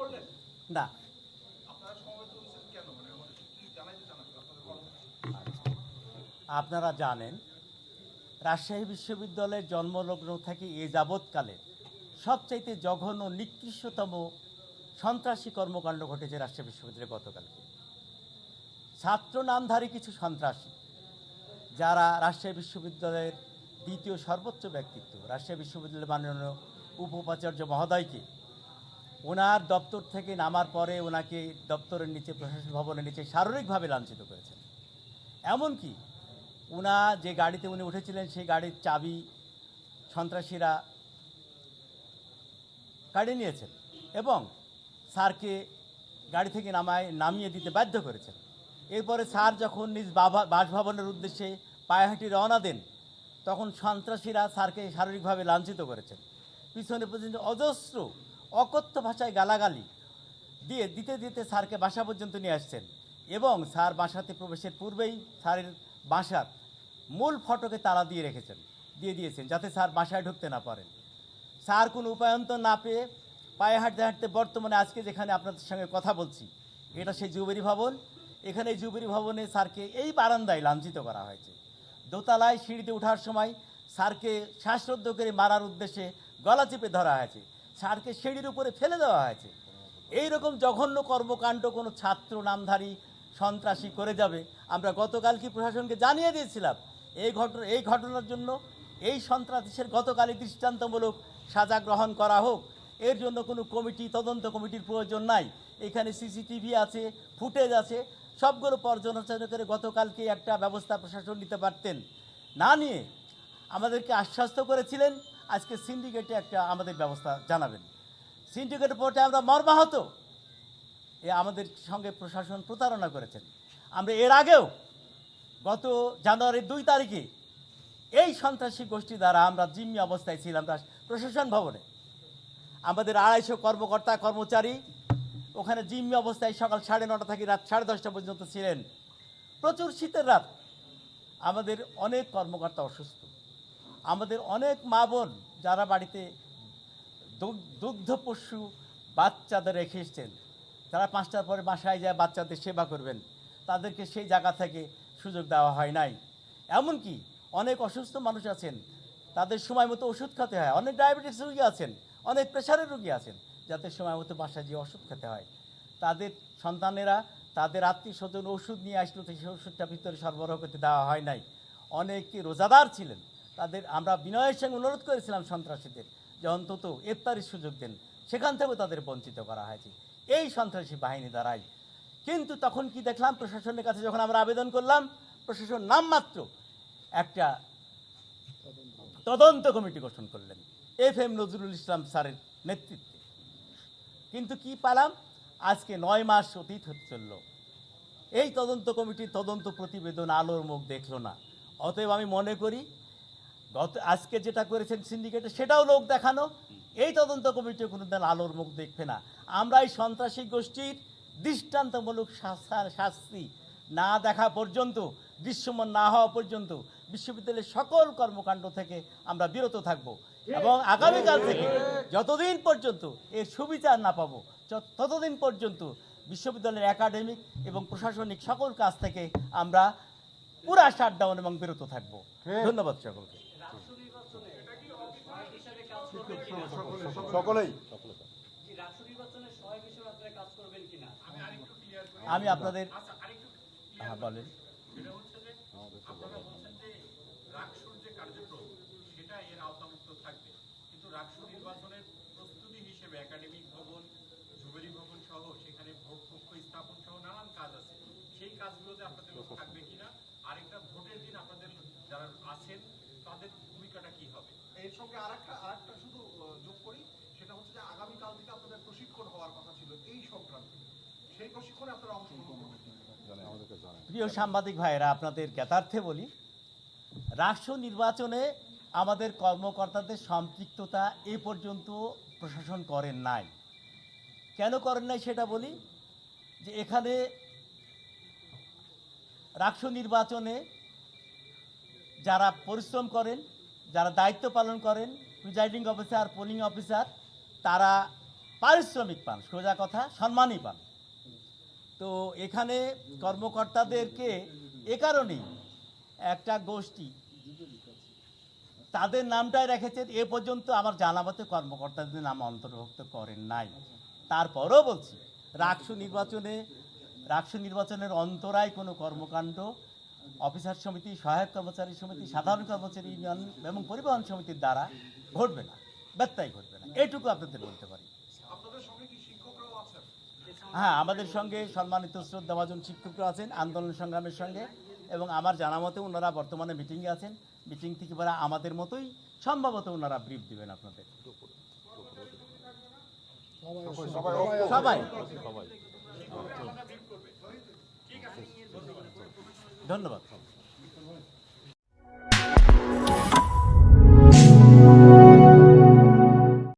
করলেন? না। আপনারা মানে আপনারা জানেন রাজশাহী বিশ্ববিদ্যালয়ের জন্মলগ্ন থেকে এ যাবৎকালে সবচাইতে জঘন্য নিকৃষ্টতম সন্ত্রাসী কর্মকাণ্ড ঘটেছে রাজশাহী বিশ্ববিদ্যালয়ে গতকালকে ছাত্র নামধারী কিছু সন্ত্রাসী যারা রাজশাহী বিশ্ববিদ্যালয়ের দ্বিতীয় সর্বোচ্চ ব্যক্তিত্ব রাজশাহী বিশ্ববিদ্যালয়ের মাননীয় উপাচার্য মহোদয়কে ওনার দপ্তর থেকে নামার পরে ওনাকে দপ্তরের নিচে প্রশাসন ভবনের নিচে শারীরিকভাবে লাঞ্ছিত করেছেন। এমনকি উনা যে গাড়িতে উনি উঠেছিলেন, সেই গাড়ির চাবি সন্ত্রাসীরা কাড়ি নিয়েছেন এবং স্যারকে গাড়ি থেকে নামায়, নামিয়ে দিতে বাধ্য করেছেন। এরপরে স্যার যখন নিজ বাবা, বাসভবনের উদ্দেশ্যে পায়াহাটি রওনা দেন, তখন সন্ত্রাসীরা স্যারকে শারীরিকভাবে লাঞ্ছিত করেছেন। পিছনে পর্যন্ত অজস্র অকথ্য ভাষায় গালাগালি দিয়ে দিতে দিতে স্যারকে বাসা পর্যন্ত নিয়ে আসছেন। এবং স্যার বাসাতে প্রবেশের পূর্বেই স্যারের বাসার মূল ফটকে তালা দিয়ে রেখেছেন, দিয়ে দিয়েছেন, যাতে স্যার বাসায় ঢুকতে না পারেন। স্যার কোনো উপায়ন্ত না পেয়ে পায়ে হাঁটতে হাঁটতে বর্তমানে আজকে যেখানে আপনাদের সঙ্গে কথা বলছি, এটা সেই জুবেরি ভবন। এখানে জুবেরি ভবনে স্যারকে এই বারান্দায় লাঞ্ছিত করা হয়েছে। দোতলায় সিঁড়িতে ওঠার সময় স্যারকে শ্বাসরুদ্ধ করে মারার উদ্দেশ্যে গলা চেপে ধরা হয়েছে। স্যারকে সিঁড়ির উপরে ফেলে দেওয়া হয়েছে। এই রকম জঘন্য কর্মকাণ্ড কোনো ছাত্র, নামধারী, সন্ত্রাসী করে যাবে। আমরা গতকাল কি প্রশাসনকে জানিয়ে দিয়েছিলাম, এই ঘটনা এই ঘটনার জন্য এই সন্ত্রাসীর গতকালই দৃষ্টান্তমূলক সাজা গ্রহণ করা হোক। এর জন্য কোনো কমিটি, তদন্ত কমিটির প্রয়োজন নাই। এখানে সিসিটিভি আছে, ফুটেজ আছে, সবগুলো পর্যালোচনা করে গতকালকে একটা ব্যবস্থা প্রশাসন নিতে পারতেন। না নিয়ে আমাদেরকে আশ্বস্ত করেছিলেন। আজকে সিন্ডিকেটে একটা আমাদের ব্যবস্থা জানাবেন। সিন্ডিকেট রিপোর্টে আমরা মর্মাহত। এ আমাদের সঙ্গে প্রশাসন প্রতারণা করেছেন। আমরা এর আগেও গত জানুয়ারির দুই তারিখে এই সন্ত্রাসী গোষ্ঠী দ্বারা আমরা জিম্মি অবস্থায় ছিলাম প্রশাসন ভবনে। আমাদের আড়াইশো কর্মকর্তা, কর্মচারী ওখানে জিম্মি অবস্থায় সকাল সাড়ে নটা থেকে রাত সাড়ে দশটা পর্যন্ত ছিলেন। প্রচুর শীতের রাত। আমাদের অনেক কর্মকর্তা অসুস্থ। আমাদের অনেক মা বোন যারা বাড়িতে দুগ- দুগ্ধ পশু বাচ্চাদের রেখে এসছেন তারা পাঁচটার পরে বাসায় যায়, বাচ্চাদের সেবা করবেন, তাদেরকে সেই জায়গা থেকে সুযোগ দেওয়া হয় নাই। এমনকি অনেক অসুস্থ মানুষ আছেন, তাদের সময় মতো ওষুধ খেতে হয়, অনেক ডায়াবেটিস রোগী আছেন, অনেক প্রেশারের রোগী আছেন, যাতে সময় মতো বাসায় গিয়ে ওষুধ খেতে হয়। তাদের সন্তানেরা, তাদের আত্মীয় স্বজন ওষুধ নিয়ে আসলো, সেই ওষুধটা ভিতরে সরবরাহ করতে দেওয়া হয় নাই। অনেকে রোজাদার ছিলেন তাদের, আমরা বিনয়ের সঙ্গে অনুরোধ করেছিলাম সন্ত্রাসীদের যে অন্তত ইফতারির সুযোগ দেন। সেখান থেকেও তাদের বঞ্চিত করা হয়েছে। এই সন্ত্রাসী বাহিনী দ্বারাই। কিন্তু তখন কি দেখলাম প্রশাসনের কাছে যখন আমরা আবেদন করলাম, প্রশাসন নামমাত্র একটা তদন্ত কমিটি গঠন করলেন এফ এম নজরুল ইসলাম স্যারের নেতৃত্বে। কিন্তু কি পালাম? আজকে নয় মাস অতীত হতে চলল। এই তদন্ত কমিটির তদন্ত প্রতিবেদন আলোর মুখ দেখল না। অতএব আমি মনে করি গত আজকে যেটা করেছেন সিন্ডিকেটে সেটাও লোক দেখানো। এই তদন্ত কমিটি কোনোদিন আলোর মুখ দেখবে না। আমরা এই সন্ত্রাসী গোষ্ঠীর দৃষ্টান্তমূলক শাস্তা- না দেখা পর্যন্ত দৃশ্যমান না হওয়া পর্যন্ত বিশ্ববিদ্যালয়ের সকল কর্মকাণ্ড থেকে আমরা বিরত থাকব। এবং আগামীকাল থেকে যতদিন পর্যন্ত এর সুবিচার না পাবো ততদিন পর্যন্ত বিশ্ববিদ্যালয়ের একাডেমিক এবং প্রশাসনিক সকল কাজ থেকে আমরা পুরা শাটডাউন এবং বিরত থাকব। ধন্যবাদ সকলকে রাষ্ট্র নির্বাচনে সহায়ক হিসাবে কাজ করবেন কিনা সকলেই জি, রাষ্ট্র নির্বাচনে সহায়ক হিসেবে আপনারা কাজ করবেন কিনা? আমি আরেকটু ক্লিয়ার করি। আমি আপনাদের আচ্ছা হ্যাঁ বলেন। সেটা হচ্ছে যে আপনারা বলছেন যে রাকসুর যে কার্যক্রম সেটা এর আওতামুক্ত থাকবে। কিন্তু রাকসু নির্বাচনের প্রস্তুতি হিসেবে একাডেমিক ভবন জুবেলি ভবন সহ সেখানে ভোট কক্ষ স্থাপন সহ নানান কাজ আছে। সেই কাজগুলোতে আপনাদের থাকবে কিনা? আরেকটা ভোটের দিন আপনাদের যারা আছেন তাদের ভূমিকাটা কি হবে? এর সঙ্গে আরেকটা আরেকটা শুধু আহ, যোগ করি সেটা হচ্ছে যে আগামীকাল থেকে আপনাদের প্রশিক্ষণ হওয়ার কথা ছিল এই সংক্রান্তে সেই প্রশিক্ষণে আপনারা অংশগ্রহণ করবেন জানে আমাদেরকে জানে প্রিয় সাংবাদিক ভাইয়েরা আপনাদের জ্ঞাতার্থে বলি রাষ্ট্র নির্বাচনে আমাদের কর্মকর্তাদের সম্পৃক্ততা এ পর্যন্ত প্রশাসন করেন নাই। কেন করেন নাই সেটা বলি যে এখানে রাষ্ট্র নির্বাচনে যারা পরিশ্রম করেন যারা দায়িত্ব পালন করেন প্রিজাইডিং অফিসার পোলিং অফিসার তারা পারিশ্রমিক পান সোজা কথা সম্মানই পান। তো এখানে কর্মকর্তাদেরকে এ কারণেই একটা গোষ্ঠী তাদের নামটাই রেখেছেন, এ পর্যন্ত আমার জানা মতে কর্মকর্তাদের নাম অন্তর্ভুক্ত করেন নাই। তারপরও বলছি, রাকসু নির্বাচনে, রাকসু নির্বাচনের অন্তরায় কোনো কর্মকাণ্ড, অফিসার সমিতি, সহায়ক কর্মচারী সমিতি, সাধারণ কর্মচারী ইউনিয়ন এবং পরিবহন সমিতির দ্বারা ঘটবে না, ব্যত্যয় ঘটবে না। এটুকু আপনাদের বলতে পারি আপনাদের সঙ্গে কি শিক্ষকরাও আছেন হ্যাঁ আমাদের সঙ্গে সম্মানিত শ্রদ্ধাভাজন শিক্ষকরা আছেন, আন্দোলন সংগ্রামের সঙ্গে, এবং আমার জানা মতে ওনারা বর্তমানে মিটিংয়ে আছেন। মিটিং থেকে পরে আমাদের মতোই, সম্ভবত ওনারা ব্রিফ দিবেন আপনাদের। সবাই। ধন্যবাদ।